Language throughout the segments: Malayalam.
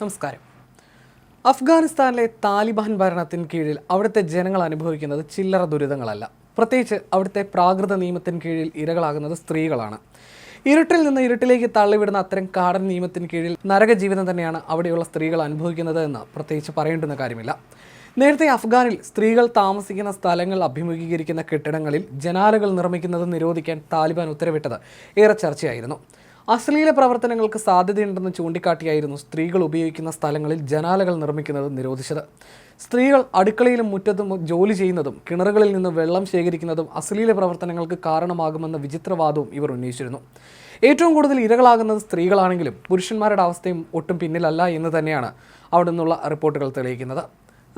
നമസ്കാരം. അഫ്ഗാനിസ്ഥാനിലെ താലിബാൻ ഭരണത്തിന് കീഴിൽ അവിടുത്തെ ജനങ്ങൾ അനുഭവിക്കുന്നത് ചില്ലറ ദുരിതങ്ങളല്ല. പ്രത്യേകിച്ച് അവിടുത്തെ പ്രാകൃത നിയമത്തിന് കീഴിൽ ഇരകളാകുന്നത് സ്ത്രീകളാണ്. ഇരുട്ടിൽ നിന്ന് ഇരുട്ടിലേക്ക് തള്ളിവിടുന്ന അത്തരം കാടൻ നിയമത്തിന് കീഴിൽ നരക ജീവിതം തന്നെയാണ് അവിടെയുള്ള സ്ത്രീകൾ അനുഭവിക്കുന്നത് എന്ന് പ്രത്യേകിച്ച് പറയേണ്ടുന്ന കാര്യമില്ല. നേരത്തെ അഫ്ഗാനിൽ സ്ത്രീകൾ താമസിക്കുന്ന സ്ഥലങ്ങൾ അഭിമുഖീകരിക്കുന്ന കെട്ടിടങ്ങളിൽ ജനാലകൾ നിർമ്മിക്കുന്നത് നിരോധിക്കാൻ താലിബാൻ ഉത്തരവിട്ടത് ഏറെ ചർച്ചയായിരുന്നു. അശ്ലീല പ്രവർത്തനങ്ങൾക്ക് സാധ്യതയുണ്ടെന്ന് ചൂണ്ടിക്കാട്ടിയായിരുന്നു സ്ത്രീകൾ ഉപയോഗിക്കുന്ന സ്ഥലങ്ങളിൽ ജനാലകൾ നിർമ്മിക്കുന്നത് നിരോധിച്ചത്. സ്ത്രീകൾ അടുക്കളയിലും മുറ്റത്തും ജോലി ചെയ്യുന്നതും കിണറുകളിൽ നിന്ന് വെള്ളം ശേഖരിക്കുന്നതും അശ്ലീല പ്രവർത്തനങ്ങൾക്ക് കാരണമാകുമെന്ന വിചിത്രവാദവും ഇവർ ഉന്നയിച്ചിരുന്നു. ഏറ്റവും കൂടുതൽ ഇരകളാകുന്നത് സ്ത്രീകളാണെങ്കിലും പുരുഷന്മാരുടെ അവസ്ഥയും ഒട്ടും പിന്നിലല്ല എന്ന് തന്നെയാണ് അവിടെ നിന്നുള്ള റിപ്പോർട്ടുകൾ തെളിയിക്കുന്നത്.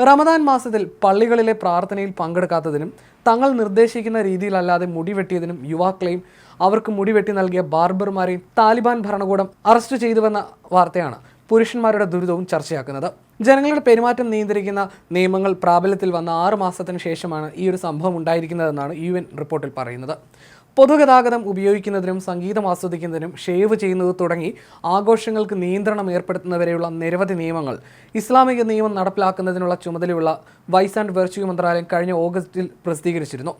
റമദാൻ മാസത്തിൽ പള്ളികളിലെ പ്രാർത്ഥനയിൽ പങ്കെടുക്കാത്തതിനും തങ്ങൾ നിർദ്ദേശിക്കുന്ന രീതിയിലല്ലാതെ മുടി വെട്ടിയതിനും യുവാക്കളെയും അവർക്ക് മുടി വെട്ടി നൽകിയ ബാർബർമാരെയും താലിബാൻ ഭരണകൂടം അറസ്റ്റ് ചെയ്തുവെന്ന വാർത്തയാണ് പുരുഷന്മാരുടെ ദുരിതവും ചർച്ചയാക്കുന്നത്. ജനങ്ങളുടെ പെരുമാറ്റം നിയന്ത്രിക്കുന്ന നിയമങ്ങൾ പ്രാബല്യത്തിൽ വന്ന ആറ് മാസത്തിന് ശേഷമാണ് ഈ ഒരു സംഭവം ഉണ്ടായിരിക്കുന്നതെന്നാണ് യു എൻ റിപ്പോർട്ടിൽ പറയുന്നത്. പൊതുഗതാഗതം ഉപയോഗിക്കുന്നതിനും സംഗീതം ആസ്വദിക്കുന്നതിനും ഷേവ് ചെയ്യുന്നത് തുടങ്ങി ആഘോഷങ്ങൾക്ക് നിയന്ത്രണം ഏർപ്പെടുത്തുന്നവരെയുള്ള നിരവധി നിയമങ്ങൾ. ഇസ്ലാമിക നിയമം നടപ്പിലാക്കുന്നതിനുള്ള ചുമതലയുള്ള വൈസ് ആൻഡ് വെർച്യു മന്ത്രാലയം കഴിഞ്ഞ ഓഗസ്റ്റിൽ പ്രസിദ്ധീകരിച്ചിരുന്നു.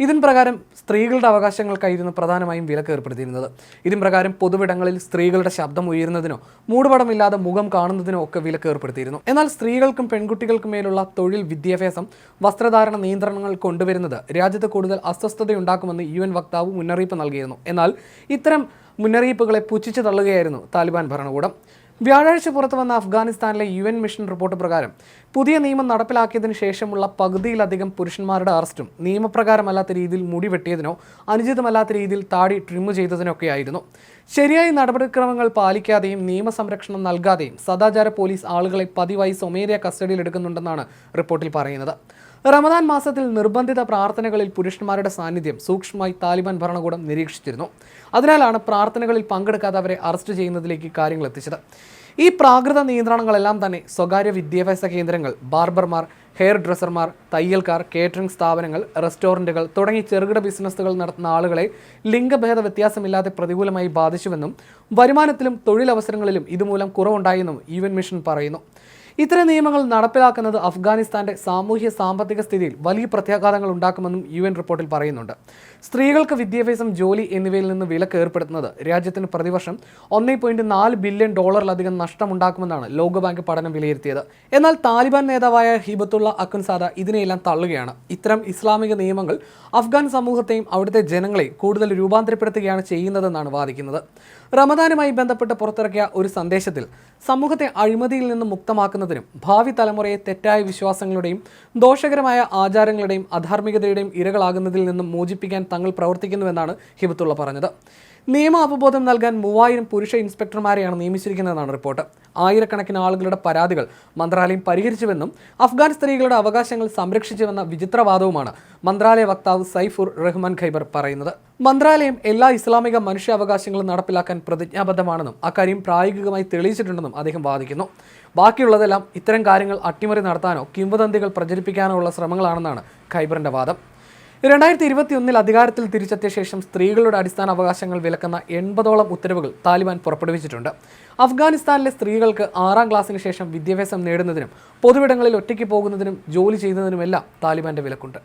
ഇതിൻ പ്രകാരം സ്ത്രീകളുടെ അവകാശങ്ങൾക്കായിരുന്നു പ്രധാനമായും വിലക്ക് ഏർപ്പെടുത്തിയിരുന്നത് ഇതിൻ പ്രകാരം പൊതുവിടങ്ങളിൽ സ്ത്രീകളുടെ ശബ്ദം ഉയരുന്നതിനോ മൂടുപടമില്ലാതെ മുഖം കാണുന്നതിനോ ഒക്കെ വിലക്ക് ഏർപ്പെടുത്തിയിരുന്നു എന്നാൽ സ്ത്രീകൾക്കും പെൺകുട്ടികൾക്കും മേലുള്ള തൊഴിൽ വിദ്യാഭ്യാസം വസ്ത്രധാരണ നിയന്ത്രണങ്ങൾ കൊണ്ടുവരുന്നത് രാജ്യത്ത് കൂടുതൽ അസ്വസ്ഥതയുണ്ടാക്കുമെന്ന് യു എൻ വക്താവ് മുന്നറിയിപ്പ് നൽകിയിരുന്നു. എന്നാൽ ഇത്തരം മുന്നറിയിപ്പുകളെ പുച്ഛിച്ചു തള്ളുകയായിരുന്നു താലിബാൻ ഭരണകൂടം. വ്യാഴാഴ്ച പുറത്തു വന്ന അഫ്ഗാനിസ്ഥാനിലെ യു എൻ മിഷൻ റിപ്പോർട്ട് പ്രകാരം പുതിയ നിയമം നടപ്പിലാക്കിയതിനു ശേഷമുള്ള പകുതിയിലധികം പുരുഷന്മാരുടെ അറസ്റ്റും നിയമപ്രകാരമല്ലാത്ത രീതിയിൽ മുടി വെട്ടിയതിനോ അനുചിതമല്ലാത്ത രീതിയിൽ താടി ട്രിം ചെയ്തതിനൊക്കെയായിരുന്നു. ശരിയായ നടപടിക്രമങ്ങൾ പാലിക്കാതെയും നിയമസംരക്ഷണം നൽകാതെയും സദാചാര പോലീസ് ആളുകളെ പതിവായി സ്വമേധയാ കസ്റ്റഡിയിൽ എടുക്കുന്നുണ്ടെന്നാണ് റിപ്പോർട്ടിൽ പറയുന്നത്. റമദാൻ മാസത്തിൽ നിർബന്ധിത പ്രാർത്ഥനകളിൽ പുരുഷന്മാരുടെ സാന്നിധ്യം സൂക്ഷ്മമായി താലിബാൻ ഭരണകൂടം നിരീക്ഷിച്ചിരുന്നു. അതിനാലാണ് പ്രാർത്ഥനകളിൽ പങ്കെടുക്കാതെ അവരെ അറസ്റ്റ് ചെയ്യുന്നതിലേക്ക് കാര്യങ്ങൾ എത്തിച്ചത്. ഈ പ്രാകൃത നിയന്ത്രണങ്ങളെല്ലാം തന്നെ സ്വകാര്യ വിദ്യാഭ്യാസ കേന്ദ്രങ്ങൾ ബാർബർമാർ ഹെയർ ഡ്രസ്സർമാർ തയ്യൽക്കാർ കേറ്ററിംഗ് സ്ഥാപനങ്ങൾ റെസ്റ്റോറന്റുകൾ തുടങ്ങി ചെറുകിട ബിസിനസ്സുകൾ നടത്തുന്ന ആളുകളെ ലിംഗഭേദ വ്യത്യാസമില്ലാതെ പ്രതികൂലമായി ബാധിച്ചുവെന്നും വരുമാനത്തിലും തൊഴിലവസരങ്ങളിലും ഇതുമൂലം കുറവുണ്ടായെന്നും എൻ മിഷൻ പറയുന്നു. ഇത്തരം നിയമങ്ങൾ നടപ്പിലാക്കുന്നത് അഫ്ഗാനിസ്ഥാന്റെ സാമൂഹ്യ സാമ്പത്തിക സ്ഥിതിയിൽ വലിയ പ്രത്യാഘാതങ്ങൾ ഉണ്ടാക്കുമെന്നും യു എൻ റിപ്പോർട്ടിൽ പറയുന്നുണ്ട്. സ്ത്രീകൾക്ക് വിദ്യാഭ്യാസം ജോലി എന്നിവയിൽ നിന്ന് വിലക്ക് ഏർപ്പെടുത്തുന്നത് രാജ്യത്തിന് പ്രതിവർഷം ഒന്നേ പോയിന്റ് നാല് ബില്യൺ ഡോളറിലധികം നഷ്ടമുണ്ടാക്കുമെന്നാണ് ലോകബാങ്ക് പഠനം വിലയിരുത്തിയത്. എന്നാൽ താലിബാൻ നേതാവായ ഹിബത്തുള്ള അക്കുൻസാദ ഇതിനെയെല്ലാം തള്ളുകയാണ്. ഇത്തരം ഇസ്ലാമിക നിയമങ്ങൾ അഫ്ഗാൻ സമൂഹത്തെയും അവിടുത്തെ ജനങ്ങളെയും കൂടുതൽ രൂപാന്തരപ്പെടുത്തുകയാണ് ചെയ്യുന്നതെന്നാണ് വാദിക്കുന്നത്. റമദാനുമായി ബന്ധപ്പെട്ട് പുറത്തിറക്കിയ ഒരു സന്ദേശത്തിൽ സമൂഹത്തെ അഴിമതിയിൽ നിന്ന് മുക്തമാക്കുന്നതിനും ഭാവി തലമുറയെ തെറ്റായ വിശ്വാസങ്ങളുടെയും ദോഷകരമായ ആചാരങ്ങളുടെയും അധാർമികതയുടെയും ഇരകളാകുന്നതിൽ നിന്നും മോചിപ്പിക്കാൻ തങ്ങൾ പ്രവർത്തിക്കുന്നുവെന്നാണ് ഹിബത്തുള്ള പറഞ്ഞത്. നിയമ അവബോധം നൽകാൻ മൂവായിരം പുരുഷ ഇൻസ്പെക്ടർമാരെയാണ് നിയമിച്ചിരിക്കുന്നതെന്നാണ് റിപ്പോർട്ട്. ആയിരക്കണക്കിന് ആളുകളുടെ പരാതികൾ മന്ത്രാലയം പരിഹരിച്ചുവെന്നും അഫ്ഗാൻ സ്ത്രീകളുടെ അവകാശങ്ങൾ സംരക്ഷിച്ചുവെന്ന വിചിത്രവാദവുമാണ് മന്ത്രാലയ വക്താവ് സൈഫുർ റഹ്മാൻ ഖൈബർ പറയുന്നത്. മന്ത്രാലയം എല്ലാ ഇസ്ലാമിക മനുഷ്യാവകാശങ്ങളും നടപ്പിലാക്കാൻ പ്രതിജ്ഞാബദ്ധമാണെന്നും അക്കാര്യം പ്രായോഗികമായി തെളിയിച്ചിട്ടുണ്ടെന്നും അദ്ദേഹം വാദിക്കുന്നു. ബാക്കിയുള്ളതെല്ലാം ഇത്തരം കാര്യങ്ങൾ അട്ടിമറി നടത്താനോ കിംവദന്തികൾ പ്രചരിപ്പിക്കാനോ ഉള്ള ശ്രമങ്ങളാണെന്നാണ് ഖൈബറിന്റെ വാദം. രണ്ടായിരത്തി ഇരുപത്തിയൊന്നിൽ അധികാരത്തിൽ തിരിച്ചെത്തിയ ശേഷം സ്ത്രീകളുടെ അടിസ്ഥാന അവകാശങ്ങൾ വിലക്കുന്ന എൺപതോളം ഉത്തരവുകൾ താലിബാൻ പുറപ്പെടുവിച്ചിട്ടുണ്ട്. അഫ്ഗാനിസ്ഥാനിലെ സ്ത്രീകൾക്ക് ആറാം ക്ലാസ്സിന് ശേഷം വിദ്യാഭ്യാസം നേടുന്നതിനും പൊതുവിടങ്ങളിൽ ഒറ്റയ്ക്ക് പോകുന്നതിനും ജോലി ചെയ്യുന്നതിനുമെല്ലാം താലിബാന്റെ വിലക്കുണ്ട്.